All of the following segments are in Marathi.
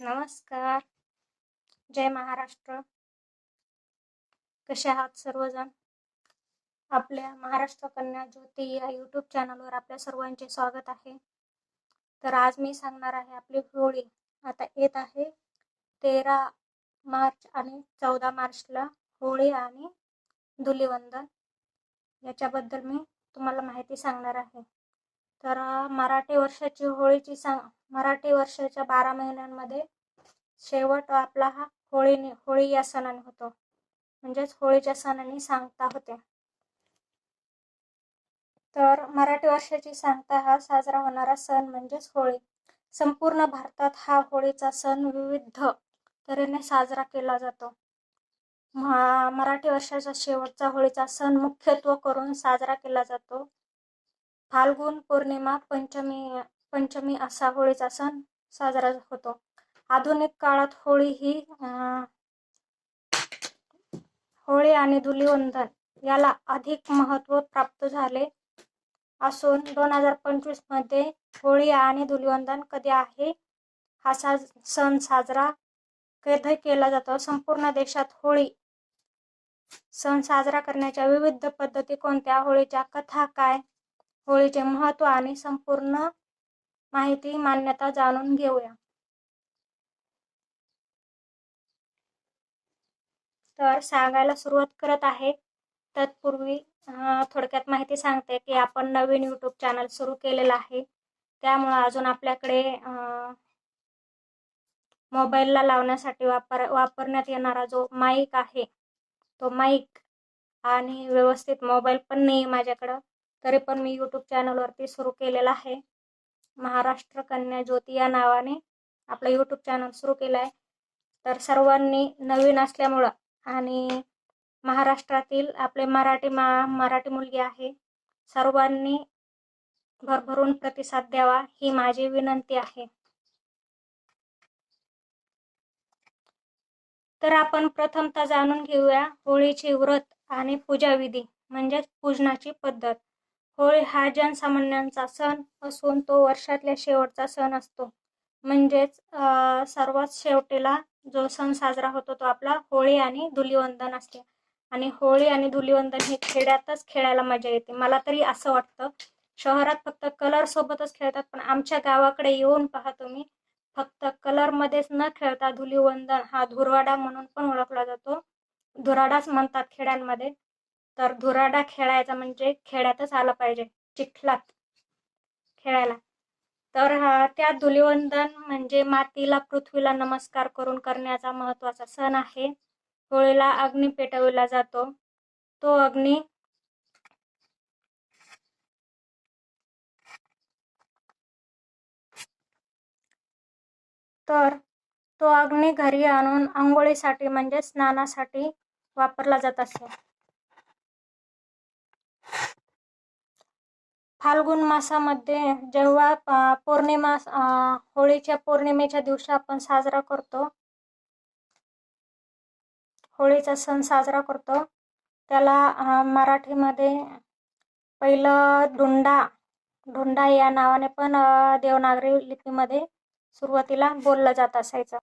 नमस्कार. जय महाराष्ट्र. कसे आहात सर्वजण? आपल्या महाराष्ट्र कन्या ज्योती या यूट्यूब चॅनलवर आपल्या सर्वांचे स्वागत आहे. तर आज मी सांगणार आहे आपली होळी. आता येत आहे तेरा मार्च आणि चौदा मार्चला होळी आणि धुलीवंदन. याच्याबद्दल मी तुम्हाला माहिती सांगणार आहे. तर मराठी वर्षाची होळीची सांग मराठी वर्षाच्या बारा महिन्यांमध्ये शेवट आपला हा होळीने होळी या सणाने होतो. म्हणजेच होळीच्या सणाने सांगता होते. तर मराठी वर्षाची सांगता हा साजरा होणारा सण म्हणजेच होळी. संपूर्ण भारतात हा होळीचा सण विविध तऱ्हेने साजरा केला जातो. मराठी वर्षाचा शेवटचा होळीचा सण मुख्यत्व करून साजरा केला जातो. फाल्गुन पौर्णिमा पंचमी पंचमी असा होळीचा सण साजरा होतो. आधुनिक काळात होळी ही होळी आणि धुलिवंदन याला अधिक महत्त्व प्राप्त झाले असून दोन हजार पंचवीसमध्ये होळी आणि धुलिवंदन कधी आहे हा साज सण साजरा कधी केला जातो? संपूर्ण देशात होळी सण साजरा करण्याच्या विविध पद्धती कोणत्या? होळीच्या कथा काय? होळीचे महत्त्व आणि संपूर्ण माहिती मान्यता जाणून घेऊया. तर सांगायला सुरुवात करत आहे. तत्पूर्वी थोडक्यात माहिती सांगते की आपण नवीन यूट्यूब चॅनल सुरू केलेलं आहे. त्यामुळं अजून आपल्याकडे मोबाईलला लावण्यासाठी वापर वापरण्यात येणारा जो माईक आहे तो माईक आणि व्यवस्थित मोबाईल पण नाही आहे माझ्याकडं. तरी पण मी यूट्यूब चॅनलवरती सुरू केलेला आहे. महाराष्ट्र कन्या ज्योती या नावाने आपलं यूट्यूब चॅनल सुरू केलं आहे तर सर्वांनी नवीन असल्यामुळं आणि महाराष्ट्रातील आपले मराठी मा मराठी मुलगी आहे. सर्वांनी भरभरून प्रतिसाद द्यावा ही माझी विनंती आहे. तर आपण प्रथमतः जाणून घेऊया होळीचे व्रत आणि पूजाविधी म्हणजेच पूजनाची पद्धत. होळी हा जनसामान्यांचा सण असून तो वर्षातल्या शेवटचा सण असतो. म्हणजेच सर्वात शेवटीला जो सण साजरा होतो तो आपला होळी आणि धुलीवंदन असते. आणि होळी आणि धुलीवंदन हे खेड्यातच खेळायला मजा येते. मला तरी असं वाटतं शहरात फक्त कलर सोबतच खेळतात पण आमच्या गावाकडे येऊन पहा तुम्ही फक्त कलर मध्येच न खेळता धुलीवंदन हा धुरवाडा म्हणून पण ओळखला जातो. धुराडाच म्हणतात खेड्यांमध्ये. तर धुराडा खेळायचा म्हणजे खेड्यातच आलं पाहिजे चिखलात खेळायला. तर हा त्या धुलिवंदन म्हणजे मातीला पृथ्वीला नमस्कार करून करण्याचा महत्त्वाचा सण आहे. होळीला अग्नी पेटविला जातो. तो अग्नी तर तो अग्नी घरी आणून आंघोळीसाठी म्हणजे स्नानासाठी वापरला जात असे फाल्गुन मासामध्ये जेव्हा पौर्णिमा होळीच्या पौर्णिमेच्या दिवशी आपण साजरा करतो होळीचा सण साजरा करतो त्याला मराठीमध्ये पहिलं धुंडा धुंडा या नावाने पण देवनागरी लिपीमध्ये सुरुवातीला बोललं जात असायचं.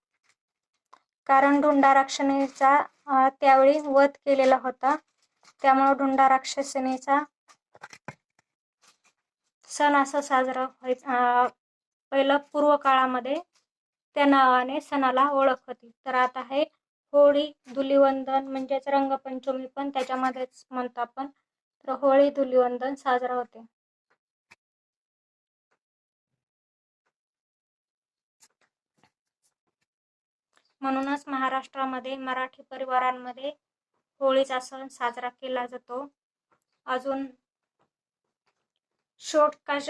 कारण धुंडा राक्षसीचा त्यावेळी वध केलेला होता. त्यामुळे धुंडा राक्षसिणीचा सण असा साजरा व्हायचा पहिलं पूर्व काळामध्ये त्या नावाने सणाला ओळख होती. तर आता हे होळी धुलिवंदन म्हणजेच रंगपंचमी पण त्याच्यामध्येच म्हणतो आपण तर होळी धुलिवंदन साजरा होते. म्हणूनच महाराष्ट्रामध्ये मराठी परिवारांमध्ये होळीचा सण साजरा केला जातो. अजून षोडकाश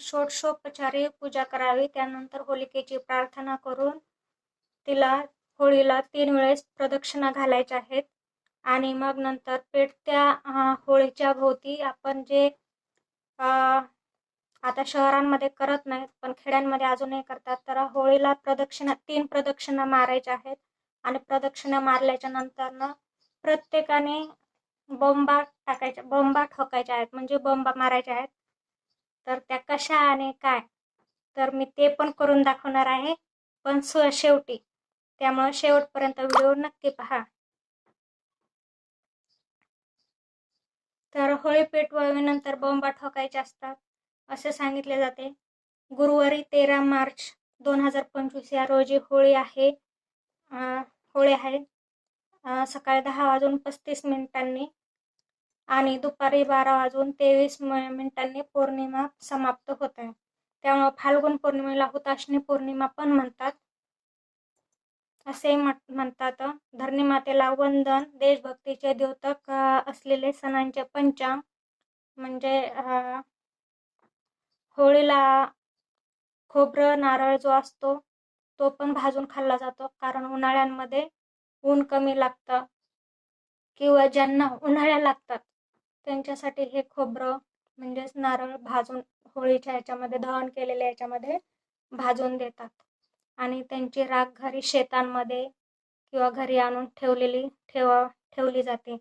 षोडशोपचारे पूजा करावी त्यानंतर होलिकेची प्रार्थना करून तिला होळीला तीन वेळेस प्रदक्षिणा घालायच्या आहेत. आणि मग नंतर पेटत्या होळीच्या भोवती आपण जे आता शहरांमध्ये करत नाहीत पण खेड्यांमध्ये अजूनही करतात तर होळीला प्रदक्षिणा तीन प्रदक्षिणा मारायच्या आहेत. आणि प्रदक्षिणा मारल्याच्या नंतरनं प्रत्येकाने बोंबा टाकायच्या बोंबा ठोकायच्या आहेत. म्हणजे बोंबा मारायच्या आहेत. तर त्या कशा आणि काय? तर मी ते पण करून दाखवणार आहे. पण स शेवटी. त्यामुळे शेवटपर्यंत व्हिडिओ नक्की पहा. तर होळी पेटवावीनंतर बॉम्बा ठोकायचे असतात असे सांगितले जाते. गुरुवारी तेरा मार्च दोन हजार पंचवीस या रोजी होळी आहे. होळी आहे. सकाळी दहा वाजून पस्तीस मिनिटांनी आणि दुपारी बारा वाजून तेवीस मिनिटांनी पौर्णिमा समाप्त होत. आहे त्यामुळं फाल्गुन पौर्णिमेला हुताशनी पौर्णिमा पण म्हणतात. असे म्हणतात. धरणी मातेला वंदन देशभक्तीचे द्योतक असलेले सणांचे पंचांग म्हणजे होळीला खोबरं नारळ जो असतो तो पण भाजून खाल्ला जातो. कारण उन्हाळ्यांमध्ये ऊन कमी लागतं किंवा ज्यांना उन्हाळ्या लागतात त्यांच्यासाठी हे खोबरं म्हणजेच नारळ भाजून होळीच्या याच्यामध्ये दहन केलेल्या याच्यामध्ये भाजून देतात. आणि त्यांची राख घरी शेतांमध्ये किंवा घरी आणून ठेवलेली ठेवा ठेवली जाते.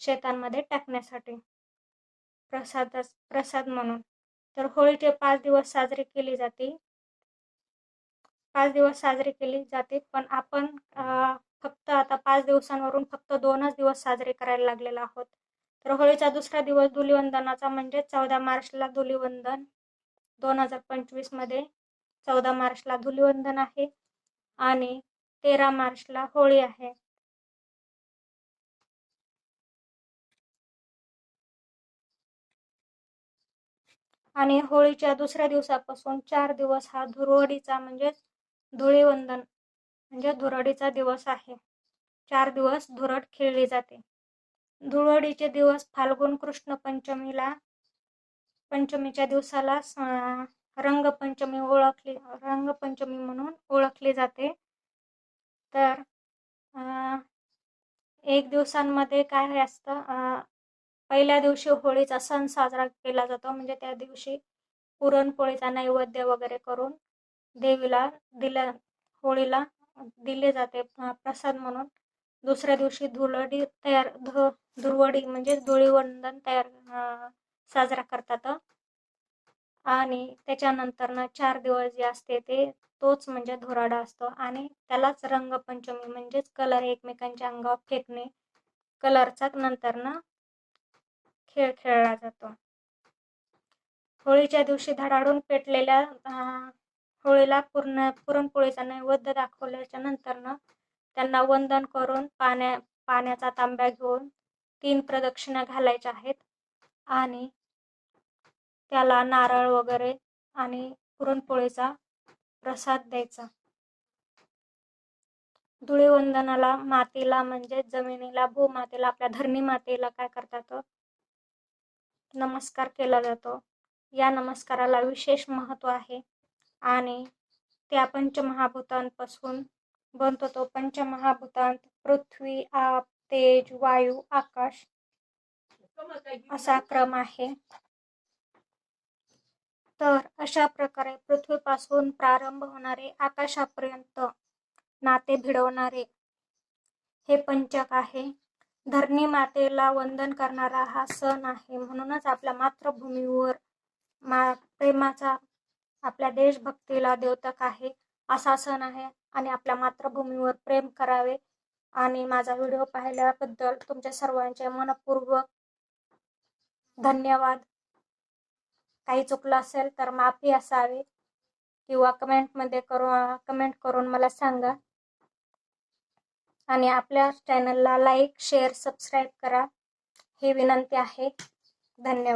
शेतांमध्ये टाकण्यासाठी. प्रसाद प्रसाद म्हणून. तर होळीचे पाच दिवस साजरी केली जाते. पाच दिवस साजरी केली जाते पण आपण फक्त आता पाच दिवसांवरून फक्त दोनच दिवस साजरे करायला लागलेलो आहोत. तर होळीचा दुसरा दिवस धुलीवंदनाचा म्हणजे चौदा मार्चला धुलीवंदन दोन हजार पंचवीसमध्ये चौदा मार्चला धुलीवंदन आहे आणि तेरा मार्चला होळी आहे. आणि होळीच्या दुसऱ्या दिवसापासून चार दिवस हा धुरवडीचा म्हणजेच धुळीवंदन म्हणजे धुरडीचा दिवस आहे. चार दिवस धुरड खेळली जाते. धुळवडीचे दिवस फाल्गुन कृष्ण पंचमीला पंचमीच्या दिवसाला रंगपंचमी ओळखली रंगपंचमी म्हणून ओळखली जाते. तर एक दिवसांमध्ये काय असतं? पहिल्या दिवशी होळीचा सण साजरा केला जातो. म्हणजे त्या दिवशी पुरणपोळीचा नैवेद्य वगैरे करून देवीला दिल्या होळीला दिले जाते प्रसाद म्हणून. दुसऱ्या दिवशी धुलडी तयार धु धुळवडी म्हणजे धुळीवंदन तयार साजरा करतात. आणि त्याच्यानंतर ना चार दिवस जे असते ते तोच म्हणजे धुराडा असतो. आणि त्यालाच रंगपंचमी म्हणजेच कलर एकमेकांच्या अंगावर फेकणे कलरचा नंतर ना खेळ खेळला जातो. होळीच्या दिवशी धडाडून पेटलेल्या होळीला पूर्ण पुरणपोळीचा नैवेद्य दाखवल्याच्या नंतरनं त्यांना वंदन करून पाण्या पाण्याचा तांब्या घेऊन तीन प्रदक्षिणा घालायच्या आहेत. आणि त्याला नारळ वगैरे आणि पुरणपोळीचा प्रसाद द्यायचा. धुळीवंदनाला मातेला म्हणजे जमिनीला भूमातेला आपल्या धरणी मातेला काय करतात? नमस्कार केला जातो. या नमस्काराला विशेष महत्त्व आहे. आणि त्या पंचमहाभूतांपासून बनतो तो पंचमहाभूतांत. पृथ्वी आप तेज वायू आकाश असा क्रम आहे. तर अशा प्रकारे पृथ्वीपासून प्रारंभ होणारे आकाशापर्यंत नाते भिडवणारे हे पंचक आहे. धरणी मातेला वंदन करणारा हा सण आहे. म्हणूनच आपल्या मातृभूमीवर मा प्रेमाचा आपल्या देशभक्तीला द्योतक आहे. असा सण आहे. आणि आपल्या मातृभूमीवर प्रेम करावे. आणि माझा व्हिडिओ पाहिल्याबद्दल तुमच्या सर्वांचे मनपूर्वक धन्यवाद. काही चुकलं असेल तर माफी असावी किंवा कमेंटमध्ये करू कमेंट करून मला सांगा. आणि आपल्या चॅनलला लाईक शेअर सबस्क्राईब करा. ही विनंती आहे. धन्यवाद.